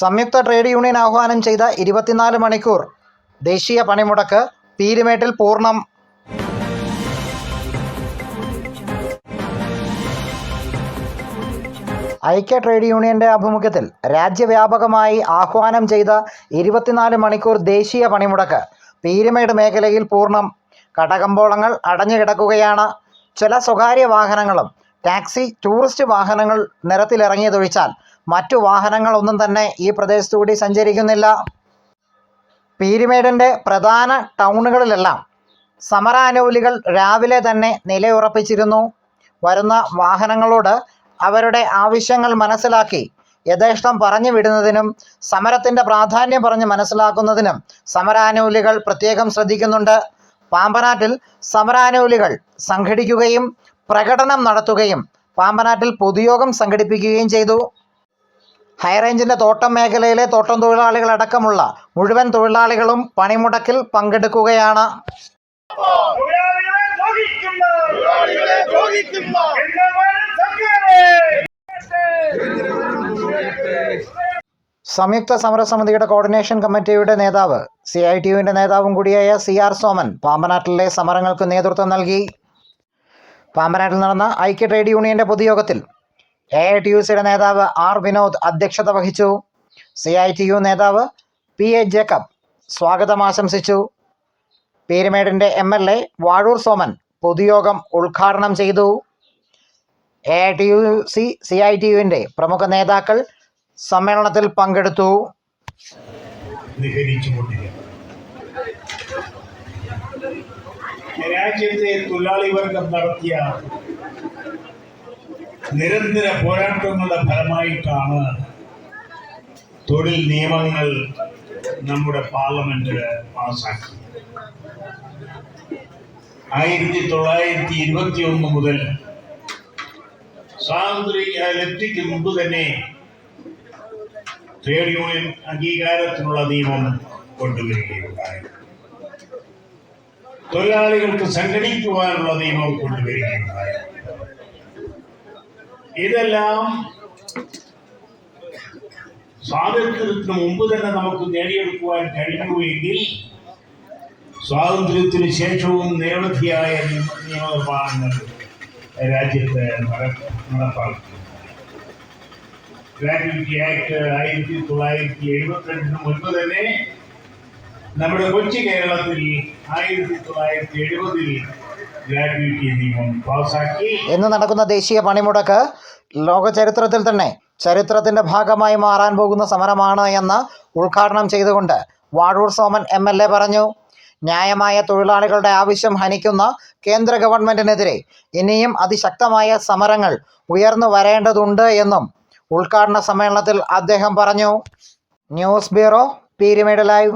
സംയുക്ത trade union ആഹ്വാനം ചെയ്ത ഇരുപത്തിനാല് മണിക്കൂർ ദേശീയ പണിമുടക്ക് പീരുമേട്ടിൽ പൂർണം. ഐക്യ ട്രേഡ് യൂണിയന്റെ ആഭിമുഖ്യത്തിൽ രാജ്യവ്യാപകമായി ആഹ്വാനം ചെയ്ത ഇരുപത്തിനാല് മണിക്കൂർ ദേശീയ പണിമുടക്ക് പീരുമേട് മേഖലയിൽ പൂർണം. കടകമ്പോളങ്ങൾ അടഞ്ഞുകിടക്കുകയാണ് ചില സ്വകാര്യ വാഹനങ്ങളും ടാക്സി ടൂറിസ്റ്റ് വാഹനങ്ങൾ നിരത്തിലിറങ്ങിയതൊഴിച്ചാൽ മറ്റു വാഹനങ്ങളൊന്നും തന്നെ ഈ പ്രദേശത്തുകൂടി സഞ്ചരിക്കുന്നില്ല. പീരുമേടിന്റെ പ്രധാന ടൗണുകളിലെല്ലാം സമരാനുകൂലികൾ രാവിലെ തന്നെ നിലയുറപ്പിച്ചിരുന്നു. വരുന്ന വാഹനങ്ങളോട് അവരുടെ ആവശ്യങ്ങൾ മനസ്സിലാക്കി യഥേഷ്ടം പറഞ്ഞു വിടുന്നതിനും സമരത്തിന്റെ പ്രാധാന്യം പറഞ്ഞ് മനസ്സിലാക്കുന്നതിനും സമരാനുകൂലികൾ പ്രത്യേകം ശ്രദ്ധിക്കുന്നുണ്ട്. പാമ്പനാട്ടിൽ സമരാനുകൂലികൾ സംഘടിക്കുകയും പ്രകടനം നടത്തുകയും പാമ്പനാട്ടിൽ പൊതുയോഗം സംഘടിപ്പിക്കുകയും ചെയ്തു. ഹൈറേഞ്ചിന്റെ തോട്ടം മേഖലയിലെ തോട്ടം തൊഴിലാളികളടക്കമുള്ള മുഴുവൻ തൊഴിലാളികളും പണിമുടക്കിൽ പങ്കെടുക്കുകയാണ്. സംയുക്ത സമരസമിതിയുടെ കോർഡിനേഷൻ കമ്മിറ്റിയുടെ നേതാവ് സി ഐ ടി യുവിന്റെ നേതാവും കൂടിയായ സി ആർ സോമൻ പാമ്പനാട്ടിലെ സമരങ്ങൾക്ക് നേതൃത്വം നൽകി. പാമ്പനാട്ടിൽ നടന്ന ഐക്യ ട്രേഡ് യൂണിയന്റെ പൊതുയോഗത്തിൽ എ ഐ ടി യു സിയുടെ നേതാവ് ആർ വിനോദ് അധ്യക്ഷത വഹിച്ചു. സി ഐ ടി യു നേതാവ് പി എ ജേക്കബ് സ്വാഗതം ആശംസിച്ചു. പീരുമേടിന്റെ M L A Vazhoor Soman പൊതുയോഗം ഉദ്ഘാടനം ചെയ്തു. A I T U C C I T യുവിന്റെ പ്രമുഖ നേതാക്കൾ സമ്മേളനത്തിൽ പങ്കെടുത്തു. രാജ്യത്തെ തൊഴിലാളി വർഗം നടത്തിയ നിരന്തര പോരാട്ടങ്ങളുടെ ഫലമായിട്ടാണ് തൊഴിൽ നിയമങ്ങൾ നമ്മുടെ പാർലമെന്റ് പാസാക്കി ആയിരത്തി തൊള്ളായിരത്തി ഇരുപത്തി ഒന്ന് മുതൽ സ്വാതന്ത്ര്യത്തിക്ക് മുമ്പ് തന്നെ ട്രേഡ് യൂണിയൻ അംഗീകാരത്തിനുള്ള നിയമം കൊണ്ടുവരികയുണ്ടായി. തൊഴിലാളികൾക്ക് സംഘടിക്കുവാനുള്ള നിയമം കൊണ്ടുവരികയുണ്ടായി. ഇതെല്ലാം സ്വാതന്ത്ര്യത്തിന് മുമ്പ് തന്നെ നമുക്ക് നേടിയെടുക്കുവാൻ കഴിയുമെങ്കിൽ സ്വാതന്ത്ര്യത്തിന് ശേഷവും നിരവധിയായ നിയമ നിയമനിർമ്മാണങ്ങൾ രാജ്യത്ത് നടപ്പാക്കും ഗ്രാറ്റുവിറ്റി ആക്ട് ആയിരത്തി തൊള്ളായിരത്തി എഴുപത്തിരണ്ടിന് മുൻപ് തന്നെ നമ്മുടെ കൊച്ചു കേരളത്തിൽ ആയിരത്തി തൊള്ളായിരത്തി എഴുപതിൽ ഇന്ന് നടക്കുന്ന ദേശീയ പണിമുടക്ക് ലോക ചരിത്രത്തിൽ തന്നെ ചരിത്രത്തിന്റെ ഭാഗമായി മാറാൻ പോകുന്ന സമരമാണ് എന്ന് ഉദ്ഘാടനം ചെയ്തുകൊണ്ട് Vazhoor Soman M L A പറഞ്ഞു. ന്യായമായ തൊഴിലാളികളുടെ ആവശ്യം ഹനിക്കുന്ന കേന്ദ്ര ഗവൺമെന്റിനെതിരെ ഇനിയും അതിശക്തമായ സമരങ്ങൾ ഉയർന്നു വരേണ്ടതുണ്ട് എന്നും ഉദ്ഘാടന സമ്മേളനത്തിൽ അദ്ദേഹം പറഞ്ഞു. News bureau Peermade live.